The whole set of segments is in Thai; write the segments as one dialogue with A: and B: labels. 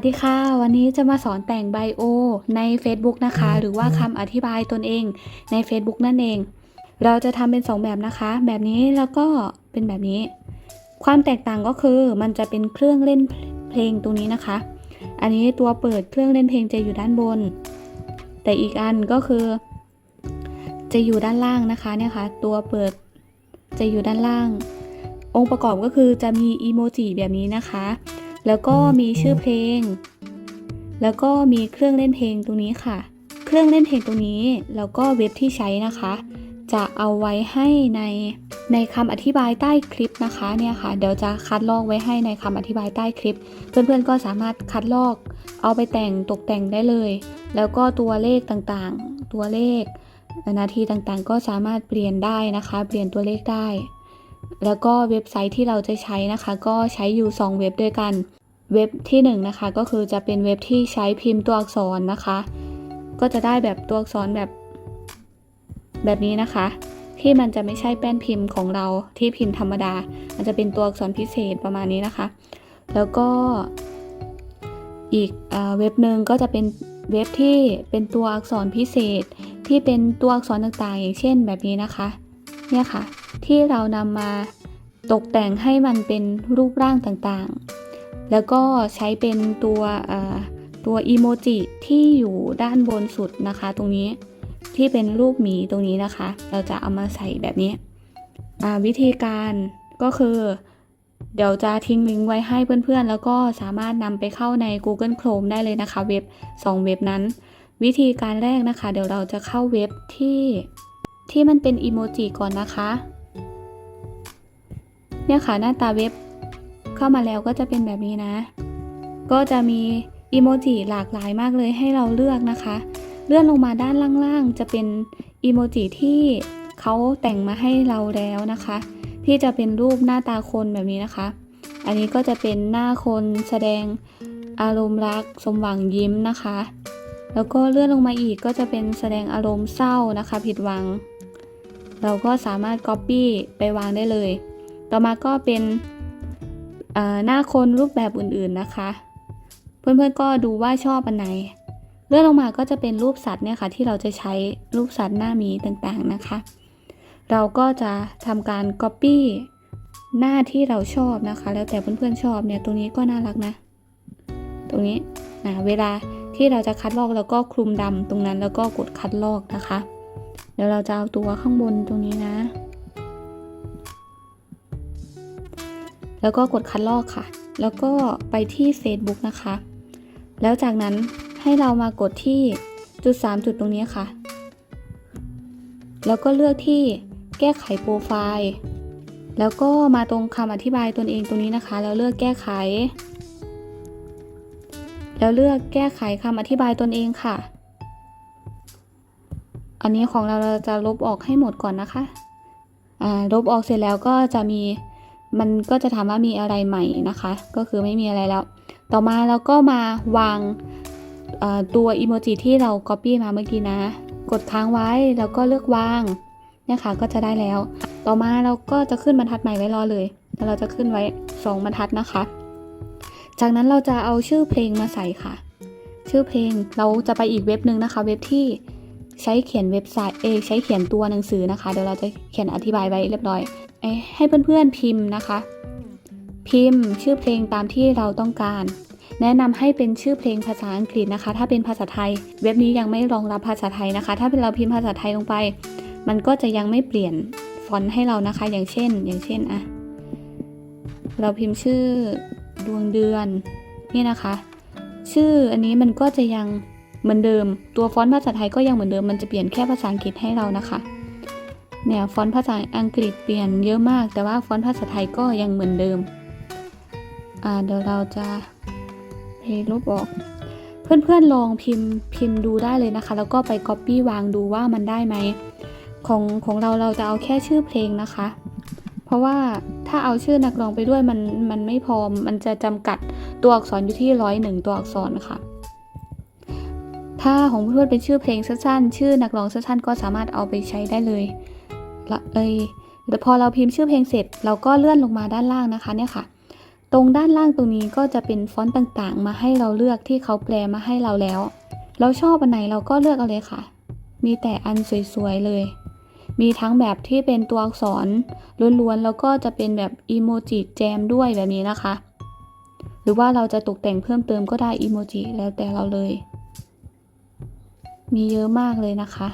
A: วัสดีค่ะ วันนี้จะมาสอนแต่งไบโอใน Facebook นะคะ หรือว่าคำอธิบายตนเองใน Facebook นั่นเอง เราจะทำเป็น 2 แบบนะคะ แบบนี้แล้วก็เป็นแบบนี้ ความแตกต่างก็คือมันจะเป็นเครื่องเล่นเพลงตรงนี้นะคะ อันนี้ตัวเปิดเครื่องเล่นเพลงจะอยู่ด้านบน แต่อีกอันก็คือ จะอยู่ด้านล่างนะคะเนี่ยค่ะตัวเปิดจะอยู่ด้านล่าง องค์ประกอบก็คือจะมีอีโมจิแบบนี้นะคะ แล้วก็มีชื่อเพลง แล้วก็มีเครื่องเล่นเพลงตรงนี้ค่ะ เครื่องเล่นเพลงตรงนี้แล้วก็เว็บที่ใช้นะคะ จะเอาไว้ให้ในในคำอธิบายใต้คลิปนะคะเนี่ยค่ะ เดี๋ยวจะคัดลอกไว้ให้ในคำอธิบายใต้คลิป เพื่อนๆก็สามารถคัดลอก เอาไปแต่งตกแต่งได้เลย แล้วก็ตัวเลขต่างๆ ตัวเลขนาทีต่างๆ ก็สามารถเปลี่ยนได้นะคะ เปลี่ยนตัวเลขได้ แล้วก็เว็บไซต์ที่เราจะใช้นะคะ ก็ใช้อยู่ 2 เว็บด้วยกัน เว็บที่1นงนะคะก็คือจะเป็นเว็บที่ใช้พิมพ์ตัวอักษรนะคะ ก็จะได้แบบตัวอักษรแบบ แบบนี้นะคะ ที่มันจะไม่ใช่แป้นพิมพ์ของเราที่พิมพ์ธรรมดา มันจะเป็นตัวอักษรพิเศษประมาณนี้นะคะ แล้วก็อีกอเว็บหนึ่งก็จะเป็นเว็บที่เป็นตัวอักษรพิเศษ ที่เป็นตัวอักษรต่างๆ อย่างเช่นแบบนี้นะคะ เนี่ยค่ะ ที่เรานำมาตกแต่งให้มันเป็นรูปร่างต่างๆ แล้วก็ใช้เป็นตัวตัวอีโมจิที่อยู่ด้านบนสุดนะคะ ตรงนี้ที่เป็นรูปหมีตรงนี้นะคะ เราจะเอามาใส่แบบนี้วิธีการก็คือ เดี๋ยวจะทิ้งลิงก์ไว้ให้เพื่อนๆ แล้วก็สามารถนำไปเข้าใน Google Chrome ได้เลยนะคะ เว็บ 2 เว็บนั้น วิธีการแรกนะคะ เดี๋ยวเราจะเข้าเว็บที่ที่มันเป็นอีโมจิก่อนนะคะ เนี่ยค่ะหน้าตาเว็บ เข้ามาแล้วก็จะเป็นแบบนี้นะ ก็จะมีอีโมจิหลากหลายมากเลยให้เราเลือกนะคะ เลื่อนลงมาด้านล่างๆ จะเป็นอีโมจิที่เขาแต่งมาให้เราแล้วนะคะ ที่จะเป็นรูปหน้าตาคนแบบนี้นะคะ อันนี้ก็จะเป็นหน้าคนแสดงอารมณ์รักสมหวังยิ้มนะคะ แล้วก็เลื่อนลงมาอีกก็จะเป็นแสดงอารมณ์เศร้านะคะ ผิดหวัง เราก็สามารถ Copy ไปวางได้เลย ต่อมาก็เป็น หน้าคนรูปแบบอื่นๆนะคะ เพื่อนๆก็ดูว่าชอบอันไหนเลื่อนลงมาก็จะเป็นรูปสัตว์เนี่ยค่ะ ที่เราจะใช้รูปสัตว์หน้ามีต่างๆนะคะ เราก็จะทำการ Copy หน้าที่เราชอบนะคะ แล้วแต่เพื่อนๆชอบเนี่ยตรงนี้ก็น่ารักนะ ตรงนี้นะเวลาที่เราจะคัดลอกแล้วก็คลุมดำตรงนั้นแล้วก็กดคัดลอกนะคะ เดี๋ยวเราจะเอาตัวข้างบนตรงนี้นะ แล้วก็กดคัดลอกค่ะ แล้วก็ไปที่ Facebook นะคะ แล้วจากนั้นให้เรามากดที่จุด 3 จุดตรงนี้ค่ะ แล้วก็เลือกที่แก้ไขโปรไฟล์ แล้วก็มาตรงคำอธิบายตนเองตรงนี้นะคะ แล้วเลือกแก้ไข แล้วเลือกแก้ไขคำอธิบายตนเองค่ะ อันนี้ของเราเราจะลบออกให้หมดก่อนนะคะอ่าลบออกเสร็จแล้วก็จะมี มันก็จะถามว่ามีอะไรใหม่นะคะ ก็คือไม่มีอะไรแล้ว ต่อมาเราก็มาวางตัวอีโมจิที่เรา Copy มาเมื่อกี้นะ กดค้างไว้แล้วก็เลือกวางเนี่ยค่ะก็จะได้แล้ว ต่อมาเราก็จะขึ้นบรรทัดใหม่ไว้รอเลยแล้วเราจะขึ้นไว้ 2 บรรทัดนะคะ จากนั้นเราจะเอาชื่อเพลงมาใส่ค่ะ ชื่อเพลงเราจะไปอีกเว็บหนึ่งนะคะ เว็บที่ ใช้เขียนเว็บไซต์เอใช้เขียนตัวหนังสือนะคะ เดี๋ยวเราจะเขียนอธิบายไว้เรียบร้อยเอให้เพื่อนๆพิมพ์นะคะ พิมพ์ชื่อเพลงตามที่เราต้องการ แนะนำให้เป็นชื่อเพลงภาษาอังกฤษนะคะ ถ้าเป็นภาษาไทย เว็บนี้ยังไม่รองรับภาษาไทยนะคะ ถ้าเป็นเราพิมพ์ภาษาไทยลงไป มันก็จะยังไม่เปลี่ยนฟอนต์ให้เรานะคะ อย่างเช่น อย่างเช่นอะเราพิมพ์ชื่อดวงเดือนนี่นะคะ ชื่ออันนี้มันก็จะยัง เหมือนเดิม ตัวฟอนต์ภาษาไทยก็ยังเหมือนเดิมมันจะเปลี่ยนแค่ภาษาอังกฤษให้เรานะคะเนี่ยฟอนต์ภาษาอังกฤษเปลี่ยนเยอะมาก แต่ว่าฟอนต์ภาษาไทยก็ยังเหมือนเดิมอ่าเดี๋ยวเราจะเทลบออก เพื่อนๆลองพิมพ์พิมพ์ดูได้เลยนะคะ แล้วก็ไป Copy วางดูว่ามันได้ไหมของของเราเราจะเอาแค่ชื่อเพลงนะคะ เพราะว่าถ้าเอาชื่อนักร้องไปด้วยมันมันไม่พอมันจะจำกัดตัวอักษรอยู่ที่ร้อยหนึ่งตัวอักษรค่ะ ถ้าของเพื่อนเป็นชื่อเพลงสั้นๆ ชื่อนักร้องสั้นๆ ก็สามารถเอาไปใช้ได้เลยละเอยแต่พอเราพิมพ์ชื่อเพลงเสร็จ เราก็เลื่อนลงมาด้านล่างนะคะเนี่ยค่ะ ตรงด้านล่างตรงนี้ก็จะเป็นฟอนต์ต่างๆ มาให้เราเลือกที่เขาแปลมาให้เราแล้ว เราชอบอันไหนเราก็เลือกเอาเลยค่ะ มีแต่อันสวยๆเลย มีทั้งแบบที่เป็นตัวอักษรล้วนๆ แล้วก็จะเป็นแบบอีโมจิแจมด้วยแบบนี้นะคะ หรือว่าเราจะตกแต่งเพิ่มเติมก็ได้อีโมจิแล้วแต่เราเลย มีเยอะมากเลยนะคะ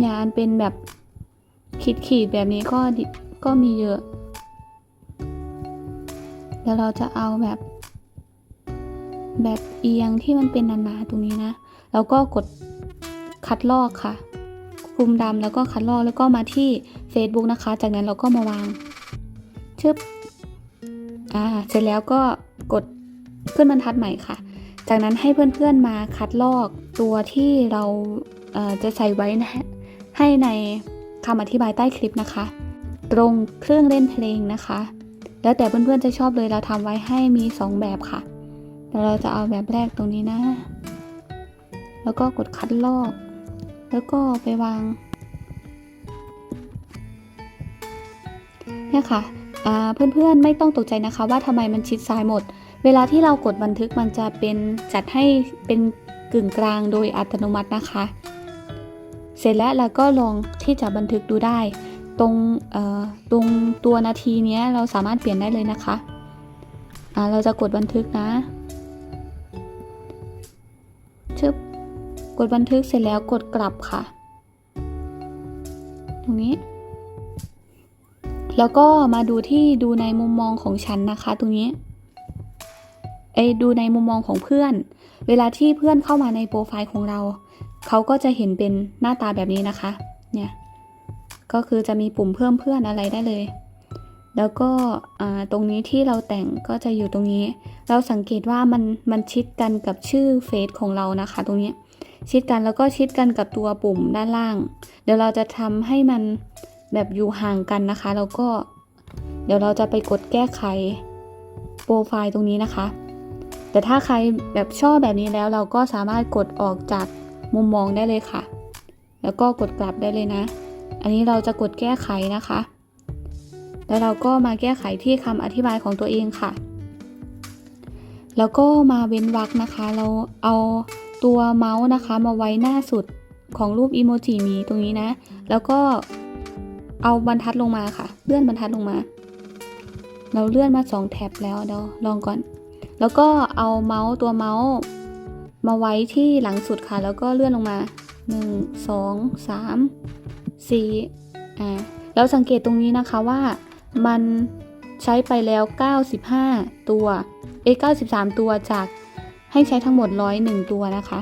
A: อย่านเป็นแบบขีดๆแบบนี้ก็ก็มีเยอะเดี๋ยวเราจะเอาแบบ แบบเอียงที่มันเป็นหนาๆตรงนี้นะ แล้วก็กดคัดลอกค่ะคลุมดำแล้วก็คัดลอกแล้วก็มาที่ Facebook นะคะ จากนั้นเราก็มาวางชึบอ่าเสร็จแล้วก็กดขึ้นบรรทัดใหม่ค่ะ จากนั้นให้เพื่อนๆมาคัดลอกตัวที่เราเจะใส่ไว้นะให้ในคำอธิบายใต้คลิปนะคะ ตรงเครื่องเล่นเพลงนะคะ แล้วแต่เพื่อนๆจะชอบเลยเราทำไว้ให้มี 2 แบบค่ะเดี๋ยวเราจะเอาแบบแรกตรงนี้นะ แล้วก็กดคัดลอก แล้วก็ไปวาง เนี่ยค่ะเพื่อนๆไม่ต้องตกใจนะคะว่าทำไมมันชิดซ้ายหมด เวลาที่เรากดบันทึกมันจะเป็นจัดให้เป็นกึ่งกลางโดยอัตโนมัตินะคะ เสร็จแล้วเราก็ลองที่จะบันทึกดูได้ ตรงตรงตัวนาทีนี้เราสามารถเปลี่ยนได้เลยนะคะเราจะกดบันทึกนะชึบกดบันทึกเสร็จแล้วกดกลับค่ะ ตรงนี้ แล้วก็มาดูที่ดูในมุมมองของฉันนะคะ ตรงนี้ เอดูในมุมมองของเพื่อน เวลาที่เพื่อนเข้ามาในโปรไฟล์ของเรา เขาก็จะเห็นเป็นหน้าตาแบบนี้นะคะ เนี่ย ก็คือจะมีปุ่มเพิ่มเพื่อนอะไรได้เลย แล้วก็ตรงนี้ที่เราแต่งก็จะอยู่ตรงนี้ เราสังเกตว่ามันมันชิดกันกับชื่อเฟซของเรานะคะ ตรงนี้ ชิดกันแล้วก็ชิดกันกับตัวปุ่มด้านล่าง เดี๋ยวเราจะทำให้มันแบบอยู่ห่างกันนะคะ แล้วก็ เดี๋ยวเราจะไปกดแก้ไขโปรไฟล์ตรงนี้นะคะ แต่ถ้าใครแบบชอบแบบนี้แล้วเราก็สามารถกดออกจากมุมมองได้เลยค่ะ แล้วก็กดกลับได้เลยนะ อันนี้เราจะกดแก้ไขนะคะ แล้วเราก็มาแก้ไขที่คำอธิบายของตัวเองค่ะ แล้วก็มาเว้นวรรคนะคะ เราเอาตัวเมาส์นะคะ มาไว้หน้าสุดของรูปอีโมจิมีตรงนี้นะ แล้วก็เอาบรรทัดลงมาค่ะ เลื่อนบรรทัดลงมา เราเลื่อนมาสองแท็บแล้วเดี๋ยวลองก่อน แล้วก็เอาเมาส์ตัวเมาส์มาไว้ที่หลังสุดค่ะ แล้วก็เลื่อนลงมา 1 2 3 4อ่าแล้วสังเกตตรงนี้นะคะว่ามันใช้ไปแล้ว 95 ตัว เอ้ย93 ตัวจากให้ใช้ทั้งหมด 101 ตัวนะคะ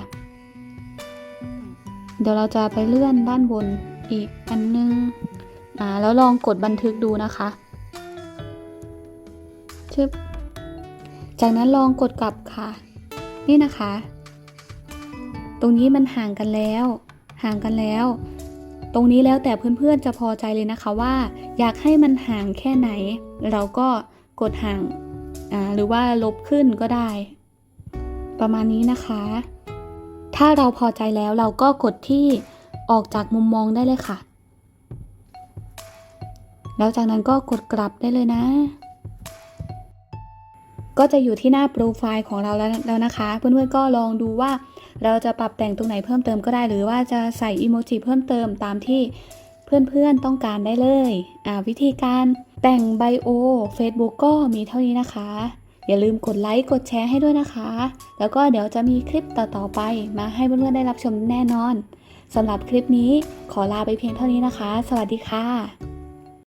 A: เดี๋ยวเราจะไปเลื่อนด้านบนอีกอันนึงอ่าแล้วลองกดบันทึกดูนะคะชึบ จากนั้นลองกดกลับค่ะ นี่นะคะ ตรงนี้มันห่างกันแล้ว ห่างกันแล้ว ตรงนี้แล้วแต่เพื่อนๆจะพอใจเลยนะคะว่า อยากให้มันห่างแค่ไหน เราก็กดห่างหรือว่าลบขึ้นก็ได้ ประมาณนี้นะคะ ถ้าเราพอใจแล้วเราก็กดที่ออกจากมุมมองได้เลยค่ะ แล้วจากนั้นก็กดกลับได้เลยนะ ก็จะอยู่ที่หน้าโปรไฟล์ของเราแล้วลวนะคะ เพื่อนๆก็ลองดูว่าเราจะปรับแต่งตรงไหนเพิ่มเติมก็ได้ หรือว่าจะใส่อีโมจิเพิ่มเติมตามที่เพื่อนๆต้องการได้เลยอ่าวิธีการแต่งไบโอ Facebook ก็มีเท่านี้นะคะ อย่าลืมกดไลค์กดแชร์ให้ด้วยนะคะ แล้วก็เดี๋ยวจะมีคลิปต่อๆไปมาให้เพื่อนๆได้รับชมแน่นอนสำหรับคลิปนี้ขอลาไปเพียงเท่านี้นะคะ สวัสดีค่ะ